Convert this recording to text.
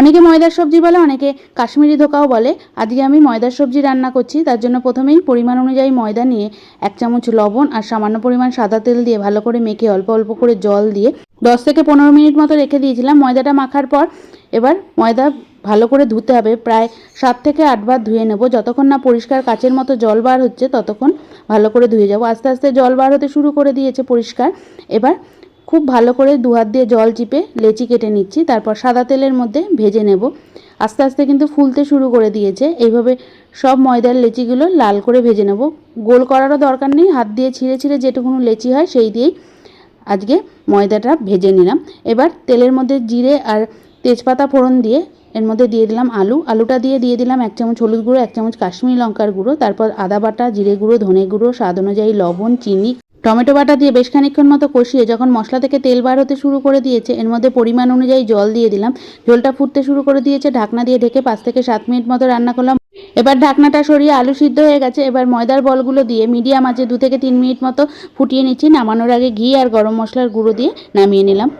অনেকে ময়দার সবজি বলে, অনেকে কাশ্মীরি ধোকাও বলে। আজকে আমি ময়দার সবজি রান্না করছি, তার জন্য প্রথমেই পরিমাণ অনুযায়ী ময়দা নিয়ে এক চামচ লবণ আর সামান্য পরিমাণ সাদা তেল দিয়ে ভালো করে মেখে অল্প অল্প করে জল দিয়ে দশ থেকে পনেরো মিনিট মতো রেখে দিয়েছিলাম। ময়দাটা মাখার পর এবার ময়দা ভালো করে ধুতে হবে। প্রায় সাত থেকে আটবার ধুয়ে নেব। যতক্ষণ না পরিষ্কার কাচের মতো জল বার হচ্ছে, ততক্ষণ ভালো করে ধুয়ে যাব। আস্তে আস্তে জল বার হতে শুরু করে দিয়েছে পরিষ্কার। এবার খুব ভালো করে দু হাত দিয়ে জল চিপে লেচি কেটে নিচ্ছি, তারপর সাদা তেলের মধ্যে ভেজে নেব। আস্তে আস্তে কিন্তু ফুলতে শুরু করে দিয়েছে। এইভাবে সব ময়দার লেচিগুলো লাল করে ভেজে নেব। গোল করারও দরকার নেই, হাত দিয়ে ছিঁড়ে ছিঁড়ে যেটুকুনো লেচি হয় সেই দিয়েই আজকে ময়দাটা ভেজে নিলাম। এবার তেলের মধ্যে জিরে আর তেজপাতা ফোড়ন দিয়ে এর মধ্যে দিয়ে দিলাম আলু। আলুটা দিয়ে দিয়ে দিলাম এক চামচ হলুদ গুঁড়ো, এক চামচ কাশ্মীরি লঙ্কার গুঁড়ো, তারপর আদা বাটা, জিরে গুঁড়ো, ধনে গুঁড়ো, স্বাদ অনুযায়ী লবণ, চিনি। টমেটো বাটা দিয়ে বেশ খানিক্ষণ মতো কষিয়ে যখন মশলা থেকে তেল বার হতে শুরু করে দিয়েছে, এর মধ্যে পরিমাণ অনুযায়ী জল দিয়ে দিলাম। জলটা ফুটতে শুরু করে দিয়েছে, ঢাকনা দিয়ে ঢেকে পাঁচ থেকে সাত মিনিট মতো রান্না করলাম। এবার ঢাকনাটা সরিয়ে আলু সিদ্ধ হয়ে গেছে, এবার ময়দার বলগুলো দিয়ে মিডিয়াম আছে দু থেকে তিন মিনিট মতো ফুটিয়ে নিচ্ছি। নামানোর আগে ঘি আর গরম মশলার গুঁড়ো দিয়ে নামিয়ে নিলাম।